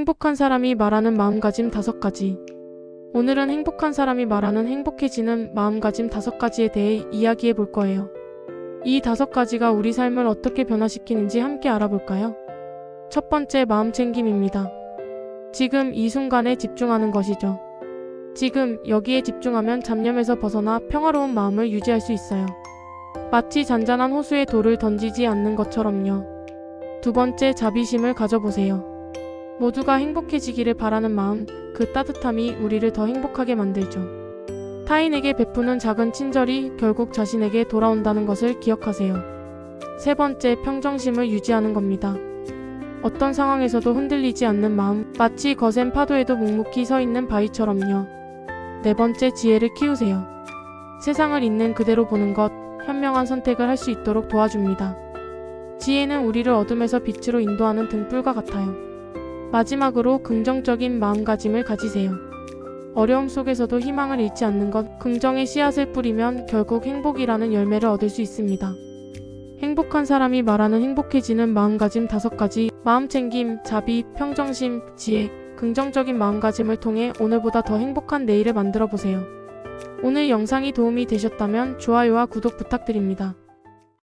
행복한 사람이 말하는 마음가짐 다섯 가지. 오늘은 행복한 사람이 말하는 행복해지는 마음가짐 다섯 가지에 대해 이야기해 볼 거예요. 이 다섯 가지가 우리 삶을 어떻게 변화시키는지 함께 알아볼까요? 첫 번째 마음 챙김입니다. 지금 이 순간에 집중하는 것이죠. 지금 여기에 집중하면 잡념에서 벗어나 평화로운 마음을 유지할 수 있어요. 마치 잔잔한 호수에 돌을 던지지 않는 것처럼요. 두 번째 자비심을 가져보세요. 모두가 행복해지기를 바라는 마음, 그 따뜻함이 우리를 더 행복하게 만들죠. 타인에게 베푸는 작은 친절이 결국 자신에게 돌아온다는 것을 기억하세요. 세 번째, 평정심을 유지하는 겁니다. 어떤 상황에서도 흔들리지 않는 마음, 마치 거센 파도에도 묵묵히 서 있는 바위처럼요. 네 번째, 지혜를 키우세요. 세상을 있는 그대로 보는 것, 현명한 선택을 할 수 있도록 도와줍니다. 지혜는 우리를 어둠에서 빛으로 인도하는 등불과 같아요. 마지막으로 긍정적인 마음가짐을 가지세요. 어려움 속에서도 희망을 잃지 않는 것, 긍정의 씨앗을 뿌리면 결국 행복이라는 열매를 얻을 수 있습니다. 행복한 사람이 말하는 행복해지는 마음가짐 다섯 가지, 마음챙김, 자비, 평정심, 지혜, 긍정적인 마음가짐을 통해 오늘보다 더 행복한 내일을 만들어 보세요. 오늘 영상이 도움이 되셨다면 좋아요와 구독 부탁드립니다.